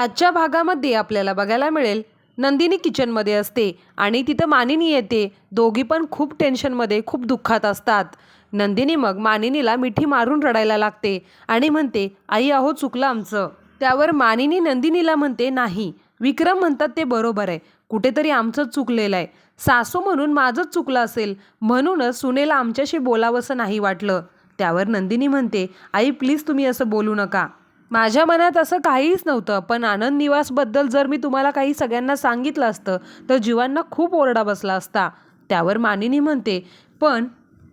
आजच्या भागामध्ये आपल्याला बघायला मिळेल नंदिनी किचनमध्ये असते आणि तिथं मानिनी येते. दोघी पण खूप टेन्शनमध्ये खूप दुःखात असतात. नंदिनी मग मानिनीला मिठी मारून रडायला लागते आणि म्हणते आई अहो चुकलं आमचं. त्यावर मानिनी नंदिनीला म्हणते नाही विक्रम म्हणतात ते बरोबर आहे. कुठेतरी आमचं चुकलेलं आहे. सासू म्हणून माझंच चुकलं असेल. म्हणूनच सुनेला आमच्याशी बोलावंसं नाही वाटलं. त्यावर नंदिनी म्हणते आई प्लीज तुम्ही असं बोलू नका. माझ्या मनात असं काहीच नव्हतं पण आनंद निवासबद्दल जर मी तुम्हाला काही सगळ्यांना सांगितलं असतं तर जीवांना खूप ओरडा बसला असता. त्यावर मानिनी म्हणते पण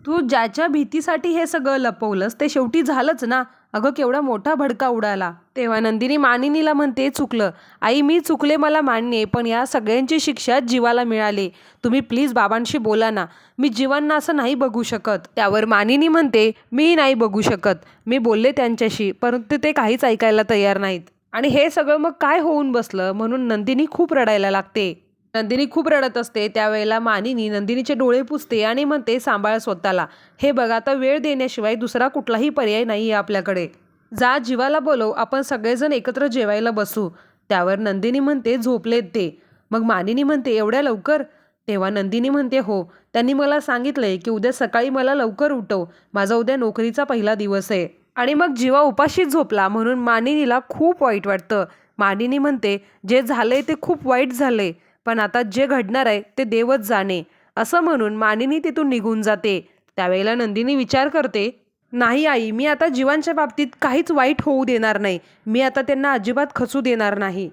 तू ज्याच्या भीतीसाठी हे सगळं लपवलंस ते शेवटी झालंच ना? अगं केवढा मोठा भडका उडाला. तेव्हा नंदिनी मानिनीला म्हणते चुकलं. आई मी चुकले मला मान्य पण या सगळ्यांची शिक्षा जीवाला मिळाली. तुम्ही प्लीज बाबांशी बोला ना. मी जीवांना असं नाही बघू शकत. त्यावर मानिनी म्हणते मी नाही बघू शकत. मी बोलले त्यांच्याशी परंतु ते काहीच ऐकायला तयार नाहीत. आणि हे सगळं मग काय होऊन बसलं? म्हणून नंदिनी खूप रडायला लागते. नंदिनी खूप रडत असते. त्यावेळेला मानिनी नंदिनीचे डोळे पुसते आणि म्हणते सांभाळ स्वतःला. हे बघा आता वेळ देण्याशिवाय दुसरा कुठलाही पर्याय नाही आहे आपल्याकडे. जा जीवाला बोलव. आपण सगळेजण एकत्र जेवायला बसू. त्यावर नंदिनी म्हणते झोपलेत ते. मग मानिनी म्हणते एवढ्या लवकर? तेव्हा नंदिनी म्हणते हो. त्यांनी मला सांगितलंय की उद्या सकाळी मला लवकर उठव. माझा उद्या नोकरीचा पहिला दिवस आहे. आणि मग जीवा उपाशीच झोपला म्हणून मानिनीला खूप वाईट वाटतं. मानिनी म्हणते जे झालंय ते खूप वाईट झालंय. पण आता जे घडणार आहे ते देवच जाणे असं म्हणून मानिनी तिथून निघून जाते. त्यावेळेला नंदिनी विचार करते नाही आई मी आता जीवांच्या बाबतीत काहीच वाईट होऊ देणार नाही. मी आता त्यांना अजिबात खचू देणार नाही.